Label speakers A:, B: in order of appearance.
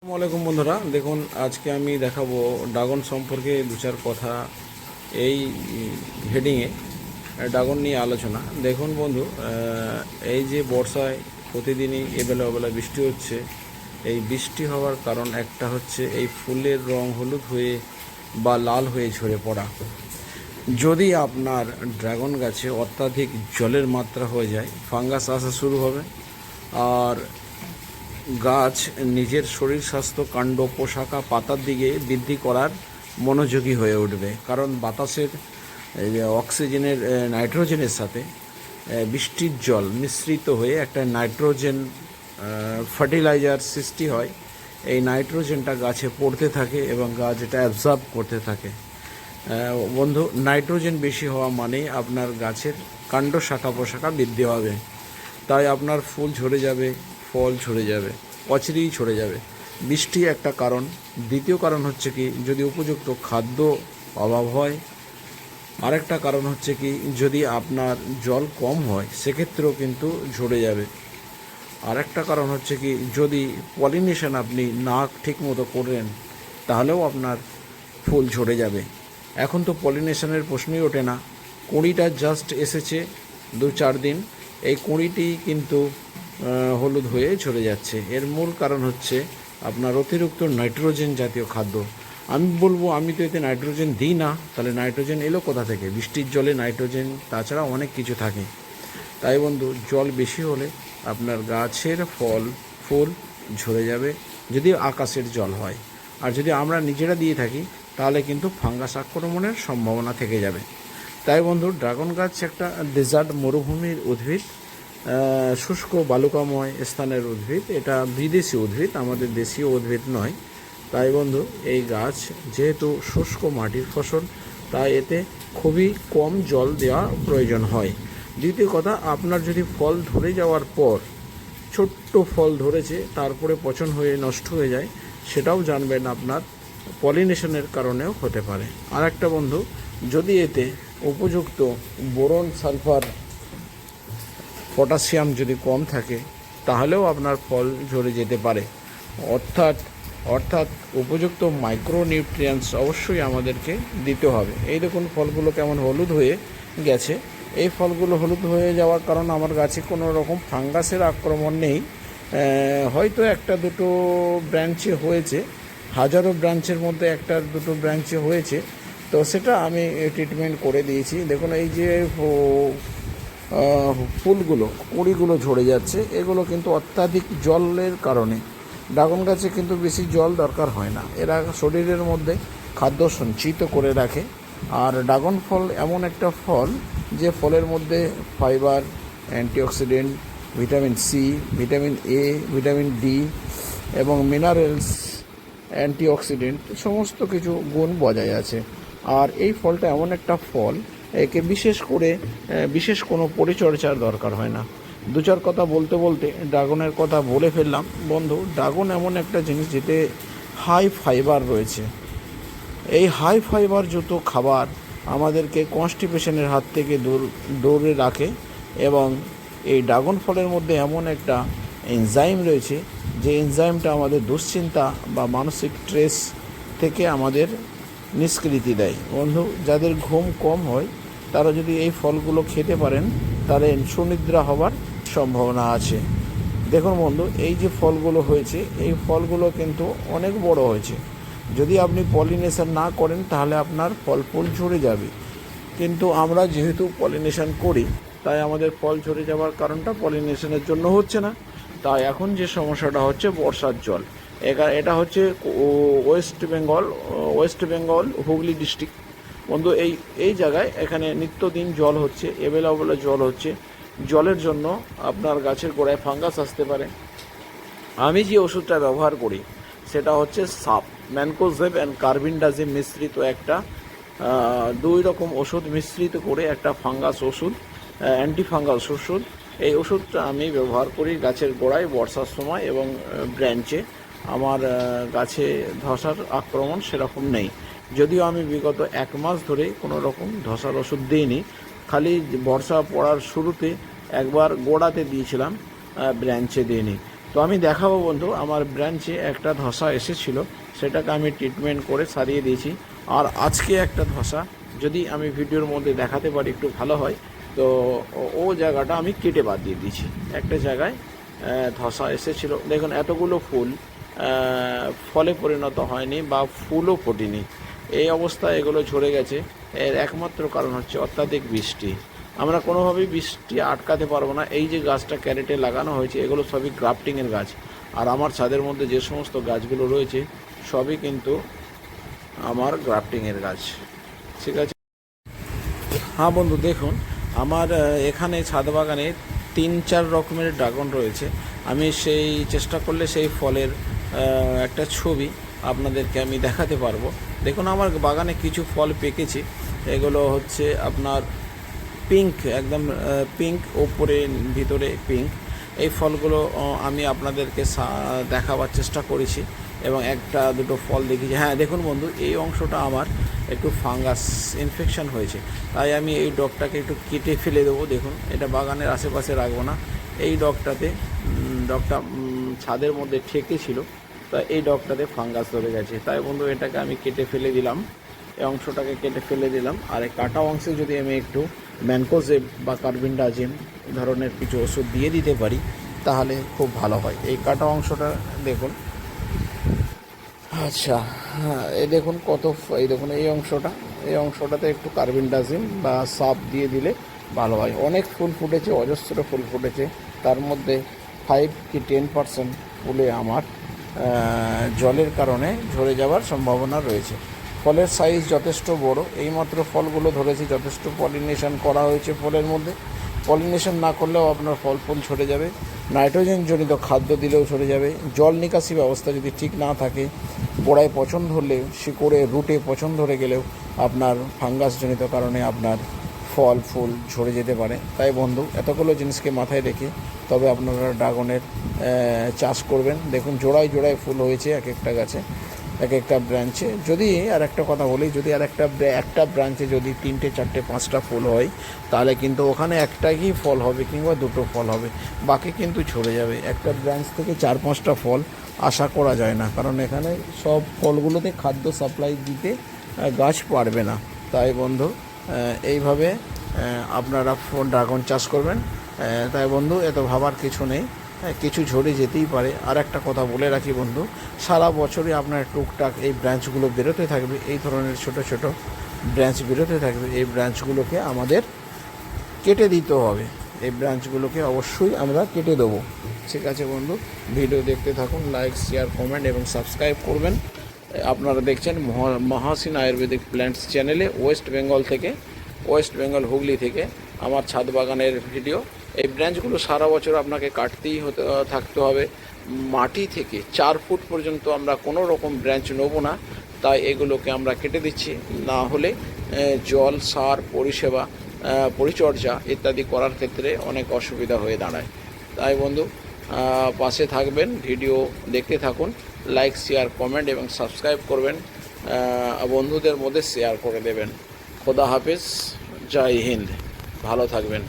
A: আসসালামু আলাইকুম বন্ধুরা। দেখুন, আজকে আমি দেখাবো ড্রাগন সম্পর্কে দু চার কথা এই হেডিংয়ে ড্রাগন নিয়ে আলোচনা। দেখুন বন্ধু এই যে বর্ষায় প্রতিদিনই এবেলা ওবেলা বৃষ্টি হচ্ছে, এই বৃষ্টি হওয়ার কারণ একটা হচ্ছে এই ফুলের রং হলুদ হয়ে বা লাল হয়ে ঝরে পড়া। যদি আপনার ড্রাগন গাছে অত্যাধিক জলের মাত্রা হয়ে যায়, ফাঙ্গাস আসা শুরু হবে। আর গাছ নিজের শরীর স্বাস্থ্য কাণ্ড পোশাকা পাতার দিকে বৃদ্ধি করার মনোযোগী হয়ে উঠবে। কারণ বাতাসের অক্সিজেনের নাইট্রোজেনের সাথে বৃষ্টির জল মিশ্রিত হয়ে একটা নাইট্রোজেন ফার্টিলাইজার সৃষ্টি হয়। এই নাইট্রোজেনটা গাছে পড়তে থাকে এবং গাছ এটা অ্যাবজর্ব করতে থাকে। বন্ধু, নাইট্রোজেন বেশি হওয়া মানেই আপনার গাছের কাণ্ড শাখা পোশাখা বৃদ্ধি হবে। তাই আপনার ফুল ঝরে যাবে ফল ঝরে যাবে অচিরেই ঝরে যাবে। বৃষ্টি একটা কারণ। দ্বিতীয় কারণ হচ্ছে কি, যদি উপযুক্ত খাদ্য অভাব হয়। আরেকটা কারণ হচ্ছে কি, যদি আপনার জল কম হয়, সেক্ষেত্রেও কিন্তু ঝরে যাবে। আরেকটা কারণ হচ্ছে কি, যদি পলিনেশন আপনি না ঠিক মতো করেন, তাহলেও আপনার ফুল ঝরে যাবে। এখন তো পলিনেশনের প্রশ্নই ওঠে না। কুঁড়িটা জাস্ট এসেছে দু চার দিন। এই কুঁড়িটি কিন্তু হলুদ হয়ে ঝরে যাচ্ছে। এর মূল কারণ হচ্ছে আপনার অতিরিক্ত নাইট্রোজেন জাতীয় খাদ্য। আমি বলব, আমি তো এতে নাইট্রোজেন দিই না, তাহলে নাইট্রোজেন এলো কোথা থেকে? বৃষ্টির জলে নাইট্রোজেন তাছাড়া অনেক কিছু থাকে। তাই বন্ধু, জল বেশি হলে আপনার গাছের ফল, ফুল ঝরে যাবে, যদি আকাশের জল হয়। আর যদি আমরা নিজেরা দিয়ে থাকি, তাহলে কিন্তু ফাঙ্গাস আক্রমণের সম্ভাবনা থেকে যাবে। তাই বন্ধু, ড্রাগন গাছ একটা ডেজার্ট মরুভূমির উদ্ভিদ। শুষ্ক বালুকাময় স্থানের উদ্ভিদ। এটা বিদেশি উদ্ভিদ, আমাদের দেশীয় উদ্ভিদ নয়। তাই বন্ধু, এই গাছ যেহেতু শুষ্ক মাটির ফসল, তাই এতে খুবই কম জল দেওয়া প্রয়োজন হয়। দ্বিতীয় কথা, আপনার যদি ফল ধরে যাওয়ার পর ছোট্ট ফল ধরেছে, তারপরে পচন হয়ে নষ্ট হয়ে যায়, সেটাও জানবেন আপনার পলিনেশনের কারণেও হতে পারে। আর একটা বন্ধু, যদি এতে উপযুক্ত বোরন সালফার পটাশিয়াম যদি কম থাকে, তাহলেও আপনার ফল ঝরে যেতে পারে। অর্থাৎ অর্থাৎ উপযুক্ত মাইক্রোনিউট্রিয়েন্টস অবশ্যই আমাদেরকে দিতে হবে। এই দেখুন, ফলগুলো কেমন হলুদ হয়ে গেছে। এই ফলগুলো হলুদ হয়ে যাওয়ার কারণ আমার গাছে কোনো রকম ফাঙ্গাসের আক্রমণ নেই। হয়তো একটা দুটো ব্রাঞ্চে হয়েছে, হাজারো ব্রাঞ্চের মধ্যে একটা দুটো ব্রাঞ্চে হয়েছে। তো সেটা আমি ট্রিটমেন্ট করে দিয়েছি। দেখুন, এই যে ফুলগুলো, কুড়িগুলো ঝরে যাচ্ছে। এগুলো কিন্তু অত্যাধিক জলের কারণে। ড্রাগন গাছে কিন্তু বেশি জল দরকার হয় না। এরা শরীরের মধ্যে খাদ্য সঞ্চিত করে রাখে। আর ড্রাগন ফল এমন একটা ফল যে ফলের মধ্যে fibre, antioxidant, vitamin C, vitamin A, vitamin D এবং মিনারেলস, অ্যান্টিঅক্সিডেন্ট, সমস্ত কিছু গুণ বজায় আছে। আর এই ফলটা এমন একটা ফল একে বিশেষ করে বিশেষ কোনো পরিচর্যার দরকার হয় না। দু চার কথা বলতে বলতে ড্রাগনের কথা বলে ফেললাম। বন্ধু, ড্রাগন এমন একটা জিনিস যেতে হাই ফাইবার রয়েছে। এই হাই ফাইবার যুক্ত খাবার আমাদেরকে কনস্টিপেশনের হাত থেকে দূর দৌড়ে রাখে এবং এই ড্রাগন ফলের মধ্যে এমন একটা এনজাইম রয়েছে যে এনজাইমটা আমাদের দুশ্চিন্তা বা মানসিক স্ট্রেস থেকে আমাদের নিষ্কৃতি দেয়। বন্ধু, যাদের ঘুম কম হয়, তারা যদি এই ফলগুলো খেতে পারেন, তাহলে সুনিদ্রা হবার সম্ভাবনা আছে। দেখুন বন্ধু, এই যে ফলগুলো হয়েছে, এই ফলগুলো কিন্তু অনেক বড় হয়েছে। যদি আপনি পলিনেশন না করেন, তাহলে আপনার ফল ফুল ঝরে যাবে। কিন্তু আমরা যেহেতু পলিনেশন করি, তাই আমাদের ফল ঝরে যাওয়ার কারণটা পলিনেশনের জন্য হচ্ছে না। তাই এখন যে সমস্যাটা হচ্ছে, বর্ষার জল। এটা হচ্ছে West Bengal West Bengal Hooghly district বন্ধু, এই এই জায়গায় এখানে নিত্যদিন জল হচ্ছে এবেলা ওবেলা জল হচ্ছে। জলের জন্য আপনার গাছের গোড়ায় ফাঙ্গাস আসতে পারে। আমি যে ওষুধটা ব্যবহার করি, সেটা হচ্ছে সাপ, ম্যানকোজেব অ্যান্ড কার্বিনডাজিম মিশ্রিত একটা দুই রকম ওষুধ মিশ্রিত করে একটা ফাঙ্গাস ওষুধ অ্যান্টি ফাঙ্গাস ওষুধ। এই ওষুধটা আমি ব্যবহার করি গাছের গোড়ায় বর্ষার সময় এবং ব্রাঞ্চে আমার গাছে ধসার আক্রমণ সেরকম নেই। যদিও আমি বিগত এক মাস ধরে কোনো রকম ধসার ওষুধ দিইনি, খালি বর্ষা পড়ার শুরুতে একবার গোড়াতে দিয়েছিলাম ব্রাঞ্চে দিইনি। তো আমি দেখাবো বন্ধু, আমার ব্রাঞ্চে একটা ধসা এসেছিল, সেটাকে আমি ট্রিটমেন্ট করে সারিয়ে দিয়েছি। আর আজকে একটা ধসা, যদি আমি ভিডিওর মধ্যে দেখাতে পারি একটু ভালো হয়, তো ও- জায়গাটা আমি কেটে বাদ দিয়ে দিয়েছি। একটা জায়গায় ধসা এসেছিল। দেখুন, এতগুলো ফুল ফলে পরিণত হয়নি বা ফুলও ফোটেনি। এই অবস্থায় এগুলো ঝরে গেছে। এর একমাত্র কারণ হচ্ছে অত্যাধিক বৃষ্টি। আমরা কোনোভাবেই বৃষ্টি আটকাতে পারব না। এই যে গাছটা ক্যারেটে লাগানো হয়েছে, এগুলো সবই গ্রাফটিংয়ের গাছ। আর আমার ছাদের মধ্যে যে সমস্ত গাছগুলো রয়েছে, সবই কিন্তু আমার গ্রাফটিংয়ের গাছ। ঠিক আছে? হ্যাঁ বন্ধু, দেখুন, আমার এখানে ছাদ বাগানে তিন চার রকমের ড্রাগন রয়েছে। আমি সেই চেষ্টা করলে সেই ফলের একটা ছবি আপনাদেরকে আমি দেখাতে পারব। দেখুন, আমার বাগানে কিছু ফল পেকেছে। এগুলো হচ্ছে আপনার পিঙ্ক একদম পিঙ্ক ওপরে, ভিতরে পিঙ্ক এই ফলগুলো আমি আপনাদেরকে দেখাবার চেষ্টা করেছি এবং একটা, দুটো ফল দেখিয়েছি। হ্যাঁ দেখুন বন্ধু, এই অংশটা আমার একটু ফাঙ্গাস ইনফেকশন হয়েছে। তাই আমি এই ডগটাকে একটু কেটে ফেলে দেবো। দেখুন, এটা বাগানের আশেপাশে রাখব না। এই ডগটাতে ডগটা ছাদের মধ্যে ঠেকে ছিল। তা এই ডগটাতে ফাঙ্গাস ধরে গেছে। তাই বন্ধু, এটাকে আমি কেটে ফেলে দিলাম। এই অংশটাকে কেটে ফেলে দিলাম। আর এই কাটা অংশে যদি আমি একটু ম্যানকোজেব বা কার্বিনডাজিম ধরনের কিছু ওষুধ দিয়ে দিতে পারি, তাহলে খুব ভালো হয়। এই কাটা অংশটা দেখুন। আচ্ছা হ্যাঁ এই দেখুন কত এই দেখুন এই অংশটা। এই অংশটাতে একটু কার্বিনডাজিম বা সাপ দিয়ে দিলে ভালো হয়। অনেক ফুল ফুটেছে, অজস্র ফুল ফুটেছে। তার মধ্যে ফাইভ কি টেন পার্সেন্ট ফুলে আমার জলের কারণে ঝরে যাওয়ার সম্ভাবনা রয়েছে। ফলের সাইজ যথেষ্ট বড়, এইমাত্র ফলগুলো ধরেছি, যথেষ্ট পলিনেশন করা হয়েছে ফলের মধ্যে। পলিনেশন না করলেও আপনার ফল ফুল ঝরে যাবে। নাইট্রোজেন জনিত খাদ্য দিলেও ঝরে যাবে। জল নিকাশি ব্যবস্থা যদি ঠিক না থাকে গোড়ায় পছন্দ ধরলে শিকড়ে রুটে পছন্দ ধরে গেলেও আপনার ফাঙ্গাসজনিত কারণে আপনার ফল, ফুল ঝরে যেতে পারে। তাই বন্ধু, এতগুলো জিনিসকে মাথায় রেখে তবে আপনারা ড্রাগনের চাষ করবেন। দেখুন, জোড়ায় জোড়ায় ফুল হয়েছে এক একটা গাছে, এক একটা ব্রাঞ্চে। যদি আর একটা কথা বলি, যদি আর একটা একটা ব্রাঞ্চে যদি তিনটে, চারটে, পাঁচটা ফুল হয়, তাহলে কিন্তু ওখানে একটাই ফল হবে কিংবা দুটো ফল হবে। বাকি কিন্তু ছড়ে যাবে। একটা ব্রাঞ্চ থেকে চার, পাঁচটা ফল আশা করা যায় না, কারণ এখানে সব ফলগুলোতে খাদ্য সাপ্লাই দিতে গাছ পারবে না। তাই বন্ধু এইভাবে আপনারা ফোন ড্রাগন চাষ করবেন। তাই বন্ধু এত ভাবার কিছু নেই। হ্যাঁ, কিছু ঝরে যেতেই পারে। আর একটা কথা বলে রাখি বন্ধু সারা বছরই আপনার টুকটাক এই ব্রাঞ্চগুলো বেরোতে থাকবে। এই ধরনের ছোট ছোট ব্রাঞ্চ বেরোতে থাকবে। এই ব্রাঞ্চগুলোকে আমাদের কেটে দিতে হবে। এই ব্রাঞ্চগুলোকে অবশ্যই আমরা কেটে দেবো। ঠিক আছে বন্ধু ভিডিও দেখতে থাকুন লাইক শেয়ার কমেন্ট এবং সাবস্ক্রাইব করবেন। আপনারা দেখছেন মহা- মহাসিন আয়ুর্বেদিক প্ল্যান্টস চ্যানেলে ওয়েস্ট বেঙ্গল থেকে, ওয়েস্ট বেঙ্গল হুগলি থেকে আমার ছাদ বাগানের ভিডিও। এই ব্রাঞ্চগুলো সারা বছর আপনাকে কাটতেই হতে থাকতে হবে। মাটি থেকে চার ফুট পর্যন্ত আমরা কোনো রকম ব্রাঞ্চ নেব না। তাই এগুলোকে আমরা কেটে দিচ্ছি। না হলে জল, সার, পরিষেবা পরিচর্যা ইত্যাদি করার ক্ষেত্রে অনেক অসুবিধা হয়ে দাঁড়ায়। তাই বন্ধু পাশে থাকবেন, ভিডিও দেখতে থাকুন। লাইক শেয়ার কমেন্ট এবং সাবস্ক্রাইব করবেন বন্ধুদের মধ্যে শেয়ার করে দেবেন। খোদা হাফেজ, জয় হিন্দ। ভালো থাকবেন।